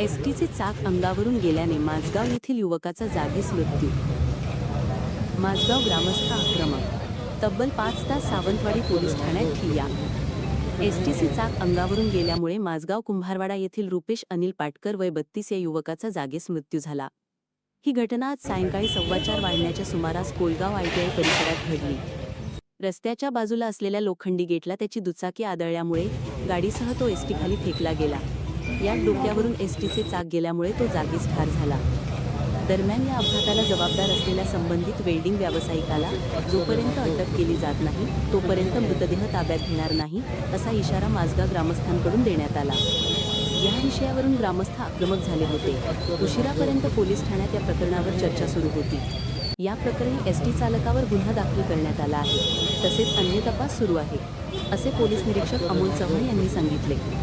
S टीचे चाक अंगावरून गेल्याने माझगाव येथील युवकाचा जागीच मृत्यू. माझगाव ग्रामस्थ आक्रमक. तब्बल पाच तास सावंतवाडी पोलीस ठाण्यात ठिय्या. एसटीचे चाक अंगावरून गेल्यामुळे माझगाव कुंभारवाडा येथील रुपेश अनिल पाटकर वय बत्तीस या युवकाचा जागेस मृत्यू झाला. ही घटना आज सायंकाळी सव्वा चार वाजण्याच्या सुमारास कोलगाव आयटीआय परिसरात घडली. रस्त्याच्या बाजूला असलेल्या लोखंडी गेटला त्याची दुचाकी आदळल्यामुळे गाडीसह तो एसटी खाली फेकला गेला. यात डोक्यावरून एसटीचे चाक गेल्यामुळे तो जागीच ठार झाला. दरम्यान या अपघाताला जबाबदार असलेल्या संबंधित वेल्डिंग व्यावसायिकाला जोपर्यंत अटक केली जात नाही तोपर्यंत मृतदेह ताब्यात घेणार नाही असा इशारा माझगाव ग्रामस्थांकडून देण्यात आला. या विषयावरून ग्रामस्थ आक्रमक झाले होते. उशिरापर्यंत पोलीस ठाण्यात या प्रकरणावर चर्चा सुरू होती. या प्रकरणी एस टी चालकावर गुन्हा दाखल करण्यात आला आहे. तसेच अन्य तपास सुरू आहे असे पोलीस निरीक्षक अमोल चव्हाण यांनी सांगितले.